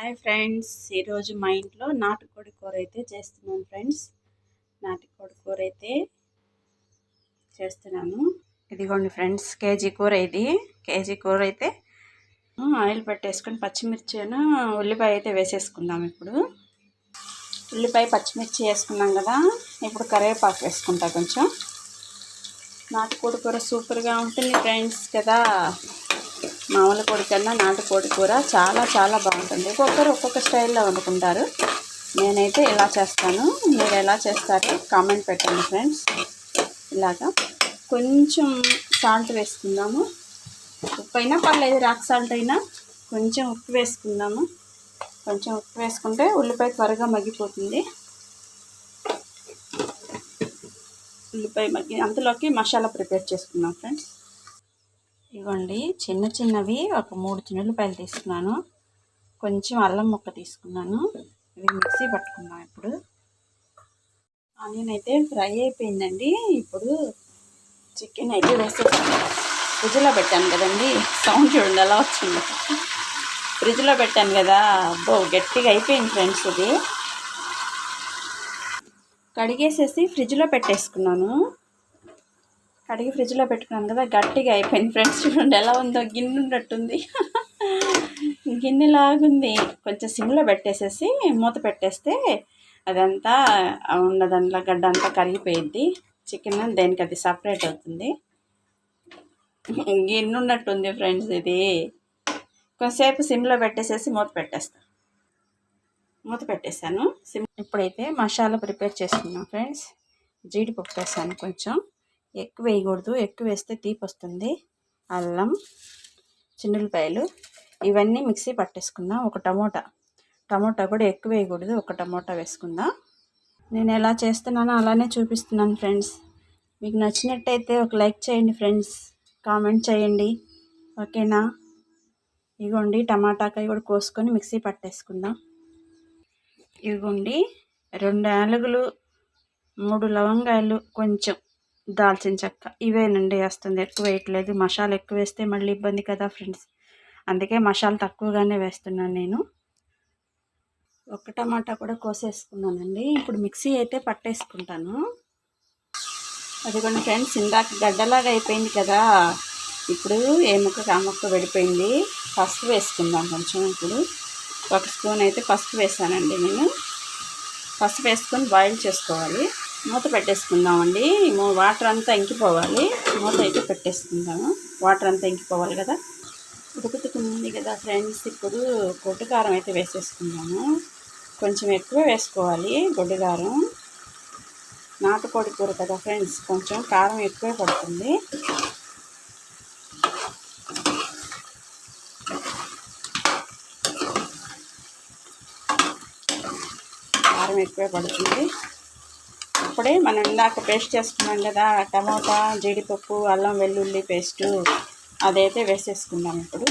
Hi friends. ఈరోజు మా ఇంట్లో నాటుకోడి కూర అయితే చేస్తున్నాను ఫ్రెండ్స్. నాటుకోడి కూర అయితే చేస్తున్నాను. ఇదిగోండి ఫ్రెండ్స్ కేజీ కూర ఇది. కేజీ కూర అయితే ఆయిల్ పెట్టేసుకొని పచ్చిమిర్చి ఉల్లిపాయ అయితే వేసేసుకుందాం ఇప్పుడు. ఉల్లిపాయ పచ్చిమిర్చి వేసుకున్నాం కదా. ఇప్పుడు కరివేపాకు వేసుకుంటా కొంచెం. నాటుకోడి కూర సూపర్గా ఉంటుంది ఫ్రెండ్స్ కదా. మామూలు కోడి కన్నా నాటుకోడి కూర చాలా చాలా బాగుంటుంది. ఒక్కొక్కరు ఒక్కొక్క స్టైల్లో వండుకుంటారు. నేనైతే ఇలా చేస్తాను. మీరు ఎలా చేస్తారో కామెంట్ పెట్టండి ఫ్రెండ్స్. ఇలాగా కొంచెం సాల్ట్ వేసుకుందాము. ఉప్పు అయినా పర్లేదు రాక్ సాల్ట్ అయినా కొంచెం ఉప్పు వేసుకుందాము. కొంచెం ఉప్పు వేసుకుంటే ఉల్లిపాయ త్వరగా మగ్గిపోతుంది. ఉల్లిపాయ మగ్గి అంతలోకి మసాలా ప్రిపేర్ చేసుకుందాం ఫ్రెండ్స్. ఇవ్వండి చిన్న చిన్నవి ఒక మూడు చిన్నులపాయలు తీసుకున్నాను. కొంచెం అల్లం ముక్క తీసుకున్నాను. ఇవి మిక్సీ పట్టుకున్నాం ఇప్పుడు. ఆనియన్ అయితే ఫ్రై అయిపోయిందండి. ఇప్పుడు చికెన్ అయితే వేసేసాను ఫ్రిడ్జ్లో పెట్టాను కదండి. సౌండ్ చూడండి ఎలా వచ్చింది. ఫ్రిడ్జ్లో పెట్టాను కదా. అబ్బో గట్టిగా అయిపోయింది ఫ్రెండ్స్ ఇది. కడిగేసేసి ఫ్రిడ్జ్లో పెట్టేసుకున్నాను. కడిగి ఫ్రిడ్జ్లో పెట్టుకున్నాను కదా గట్టిగా అయిపోయింది ఫ్రెండ్స్. చూడండి ఎలా ఉందో గిన్నె ఉన్నట్టుంది గిన్నెలాగుంది. కొంచెం సిమ్లో పెట్టేసేసి మూత పెట్టేస్తే అదంతా ఉన్న దాంట్లో గడ్డ అంతా కరిగిపోయిద్ది. చికెన్ దేనికి అది సపరేట్ అవుతుంది. గిన్నె ఉన్నట్టుంది ఫ్రెండ్స్ ఇది. కొంతసేపు సిమ్లో పెట్టేసేసి మూత పెట్టేస్తాను మూత పెట్టేశాను. సిమ్ ఇప్పుడైతే మసాలా ప్రిపేర్ చేసుకున్నాం ఫ్రెండ్స్. జీడిపప్పు వేసాను కొంచెం. ఎక్కువ వేయకూడదు ఎక్కువ వేస్తే తీపి వస్తుంది. అల్లం చిన్నులపాయలు ఇవన్నీ మిక్సీ పట్టేసుకుందాం. ఒక టమోటా. టమోటా కూడా ఎక్కువ వేయకూడదు ఒక టమోటా వేసుకుందాం. నేను ఎలా చేస్తున్నానో అలానే చూపిస్తున్నాను ఫ్రెండ్స్. మీకు నచ్చినట్టయితే ఒక లైక్ చేయండి ఫ్రెండ్స్. కామెంట్ చేయండి. ఓకేనా? ఇగోండి టమాటాకాయ కూడా కోసుకొని మిక్సీ పట్టేసుకుందాం. ఇదిగోండి రెండు యాలకులు మూడు లవంగాయలు కొంచెం దాల్చిన చెక్క. ఇవేనండి వేస్తుంది. ఎక్కువ వేయట్లేదు. మసాలా ఎక్కువ వేస్తే మళ్ళీ ఇబ్బంది కదా ఫ్రెండ్స్. అందుకే మసాలా తక్కువగానే వేస్తున్నాను నేను. ఒక టమాటా కూడా కోసేసుకున్నానండి. ఇప్పుడు మిక్సీ అయితే పట్టేసుకుంటాను. అదిగోండి ఫ్రెండ్స్ ఇందాక గడ్డలాగా అయిపోయింది కదా. ఇప్పుడు ఏ ముక్క ఆ ముక్క విడిపోయింది పసుపు వేసుకుందాం కొంచెం ఇప్పుడు. ఒక స్పూన్ అయితే పసుపు వేసానండి నేను. పసుపు వేసుకొని బాయిల్ చేసుకోవాలి. మూత పెట్టేసుకుందామండి. వాటర్ అంతా ఇంకిపోవాలి. మూత అయితే పెట్టేసుకుందాము. వాటర్ అంతా ఇంకిపోవాలి కదా. ఉడుకుతుకుంది కదా ఫ్రెండ్స్. ఇప్పుడు కారం అయితే వేసేసుకుందాము. కొంచెం ఎక్కువ వేసుకోవాలి కారం. నాటుకోడి కూర కదా ఫ్రెండ్స్. కొంచెం కారం ఎక్కువే పడుతుంది. కారం ఎక్కువే పడుతుంది. అప్పుడే మనం ఇందాక పేస్ట్ చేసుకున్నాం కదా టమాటా జీడిపప్పు అల్లం వెల్లుల్లి పేస్టు అదైతే వేసేసుకుందాం ఇప్పుడు.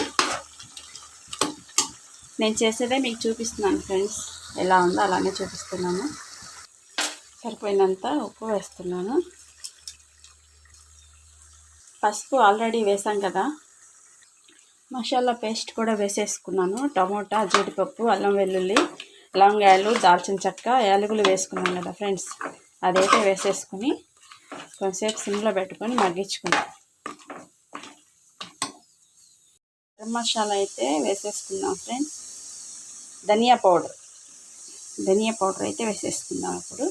నేను చేసేదే మీకు చూపిస్తున్నాను ఫ్రెండ్స్ ఎలా ఉందో అలానే చూపిస్తున్నాను. సరిపోయినంత ఉప్పు వేస్తున్నాను. పసుపు ఆల్రెడీ వేసాం కదా మసాలా పేస్ట్ కూడా వేసేసుకున్నాను. టమోటా జీడిపప్పు అల్లం వెల్లుల్లి లవంగాయలు దాల్చిన చెక్క యాలకులు వేసుకున్నాను కదా ఫ్రెండ్స్. అదైతే వేసేసుకుని కొంతసేపు సిమ్లో పెట్టుకొని మగ్గించుకుందాం. గరం మసాలా అయితే వేసేసుకుందాం friends. Dhaniya powder. Dhaniya powder అయితే వేసేసుకుందాం ఇప్పుడు.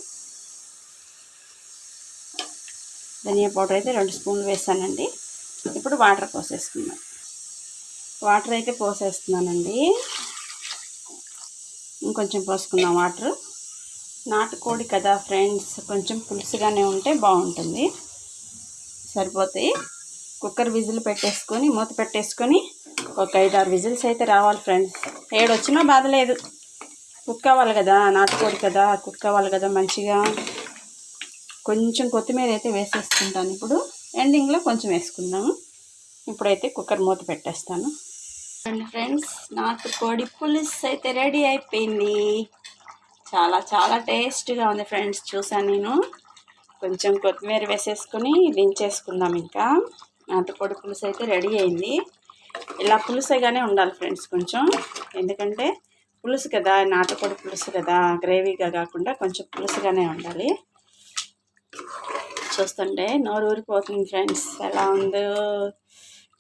ధనియా పౌడర్ అయితే రెండు స్పూన్లు వేసానండి. ఇప్పుడు వాటర్ పోసేసుకుందాం. వాటర్ అయితే పోసేస్తున్నానండి. ఇంకొంచెం పోసుకుందాం వాటర్. నాటుకోడి కదా ఫ్రెండ్స్. కొంచెం పులుసుగానే ఉంటే బాగుంటుంది. సరిపోతాయి. కుక్కర్ విజిల్ పెట్టేసుకొని మూత పెట్టేసుకొని ఒక ఐదు ఆరు విజిల్స్ అయితే రావాలి ఫ్రెండ్స్. ఏడొచ్చినా బాధలేదు. బాధ లేదు కుక్ అవ్వాలి కదా నాటుకోడి కదా కుక్ అవ్వాలి కదా మంచిగా. కొంచెం కొత్తిమీర అయితే వేసేసుకుంటాను ఇప్పుడు. ఎండింగ్లో కొంచెం వేసుకుందాము. ఇప్పుడైతే కుక్కర్ మూత పెట్టేస్తాను. ఫ్రెండ్స్ నాటుకోడి పులుసు అయితే రెడీ అయిపోయింది. చాలా చాలా టేస్ట్గా ఉంది ఫ్రెండ్స్. చూసాను నేను. కొంచెం కొత్తిమీర వేసేసుకొని దించేసుకుందాం ఇంకా. నాటుకోడి పులుసు అయితే రెడీ అయింది. ఇలా పులుసగానే ఉండాలి ఫ్రెండ్స్ కొంచెం. ఎందుకంటే పులుసు కదా నాటుకోడి పులుసు కదా గ్రేవీగా కాకుండా కొంచెం పులుసుగానే ఉండాలి. చూస్తుంటే నోరు ఊరిపోతుంది ఫ్రెండ్స్. ఎలా ఉందో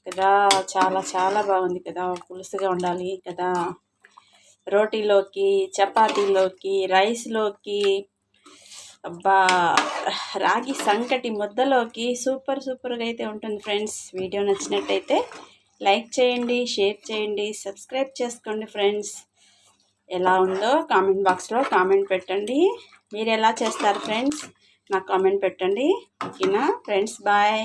కదా చాలా చాలా బాగుంది కదా పులుసుగా ఉండాలి కదా. రోటీలోకి చపాతీలోకి రైస్లోకి అబ్బా రాగి సంకటి ముద్దలోకి సూపర్ సూపర్గా అయితే ఉంటుంది ఫ్రెండ్స్. వీడియో నచ్చినట్టయితే లైక్ చేయండి షేర్ చేయండి సబ్స్క్రైబ్ చేసుకోండి ఫ్రెండ్స్. ఎలా ఉందో కామెంట్ బాక్స్లో కామెంట్ పెట్టండి. మీరు ఎలా చేస్తారు ఫ్రెండ్స్? నాకు కామెంట్ పెట్టండి. ఓకేనా? Friends bye.